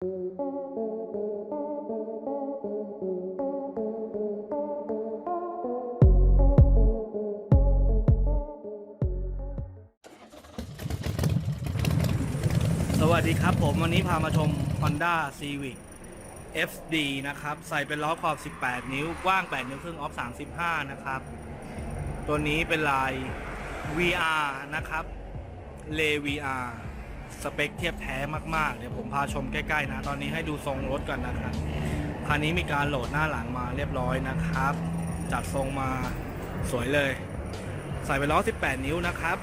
สวัสดีครับผมวันนี้พามาชม Honda Civic FD นะครับ ใส่เป็นล้อขอบ 18 นิ้ว กว้าง 8 นิ้วครึ่งออฟ 35 นะครับ ตัวนี้เป็นลาย VR นะครับเล VR สเปคเทียบแท้มากๆ เดี๋ยวผมพาชมใกล้ๆนะ ตอนนี้ให้ดูทรงรถก่อนนะครับคันนี้มีการโหลดหน้าหลังมาเรียบร้อยนะครับ จัดทรงมาสวยเลย ใส่เป็นล้อ 18 นิ้วนะครับ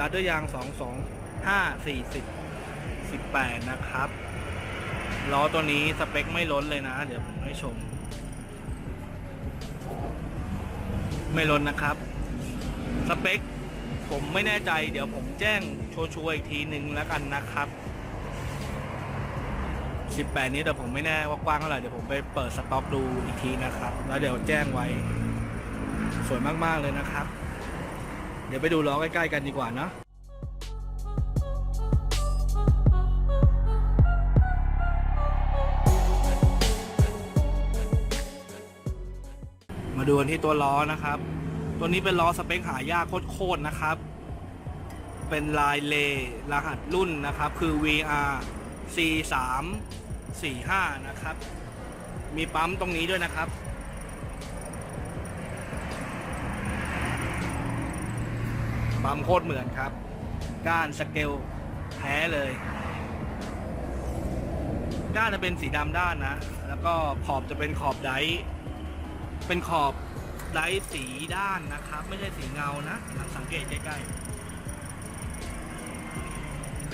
รัดด้วยยาง 22 5 40 18 นะครับล้อตัวนี้สเปคไม่ล้นเลยนะ เดี๋ยวผมให้ชม ไม่ล้นนะครับ สเปคผมไม่แน่ใจ เดี๋ยวผมแจ้ง ชัวร์ๆอีกทีหนึ่งแล้วกันนะครับ18นี้แต่ผมไม่แน่ว่ากว้างเท่าไหร่เดี๋ยวผมไปเปิดสต็อกดูอีกทีนะครับ แล้วเดี๋ยวแจ้งไว้ สวยมากๆเลยนะครับ เดี๋ยวไปดูล้อใกล้ ๆ กันดีกว่าเนะมาดูกันที่ตัวล้อนะครับ ตัวนี้เป็นล้อสเปคหายากโคตรๆนะครับ เป็นลายเลรหัสรุ่นนะครับ คือ VR C 3 4 5นะครับ มีปั๊มตรงนี้ด้วยนะครับ ปั๊มโคตรเหมือนครับ ก้านสเกลแท้เลย ก้านจะเป็นสีดำด้านนะ แล้วก็ขอบจะเป็นขอบไดร์เป็นขอบไดร์สีด้านนะครับ ไม่ใช่สีเงานะ สังเกตใกล้ๆ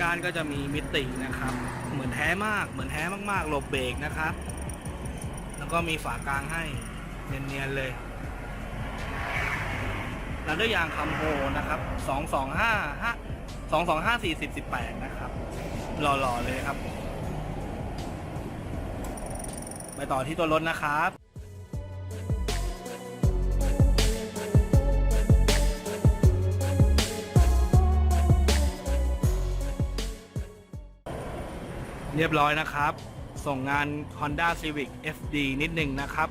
การก็จะมีมิตินะครับ เหมือนแท้มากเหมือนแท้มากๆหลบเบรกนะครับ แล้วก็มีฝากลางให้เนียนๆเลยแล้วด้วยยางคำโฮนะครับ 225 225 40 18 นะครับ หล่อ ๆ เลยครับ ไปต่อที่ตัวรถนะครับ เรียบร้อยนะครับ ส่งงาน Honda Civic FD นิดหนึ่งนะครับ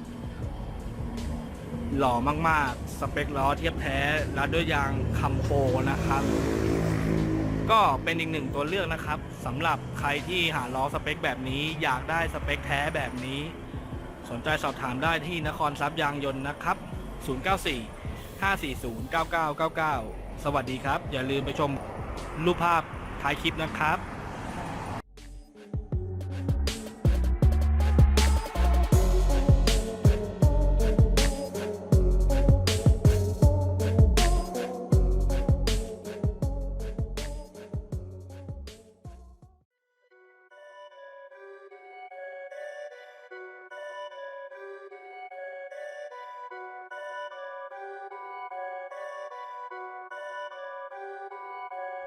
หล่อมากๆ สเปคล้อเทียบแท้แล้วด้วยยางคัมโปนะครับ ก็เป็นอีกหนึ่งตัวเลือกนะครับสำหรับใครที่หาล้อสเปคแบบนี้ อยากได้สเปคแท้แบบนี้ สนใจสอบถามได้ที่นครทรัพย์ยางยนต์นะครับ 094 540 9999 สวัสดีครับ อย่าลืมไปชมรูปภาพท้ายคลิปนะครับ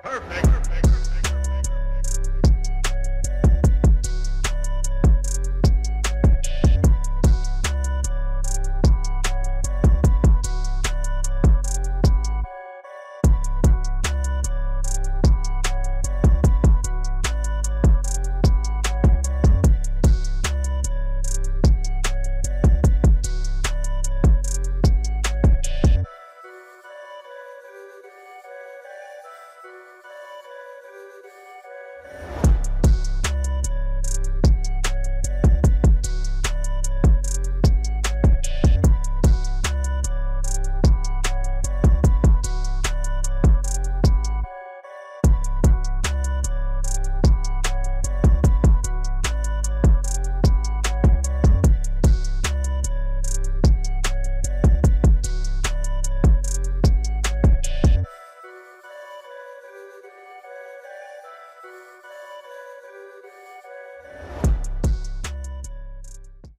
Perfect. Perfect.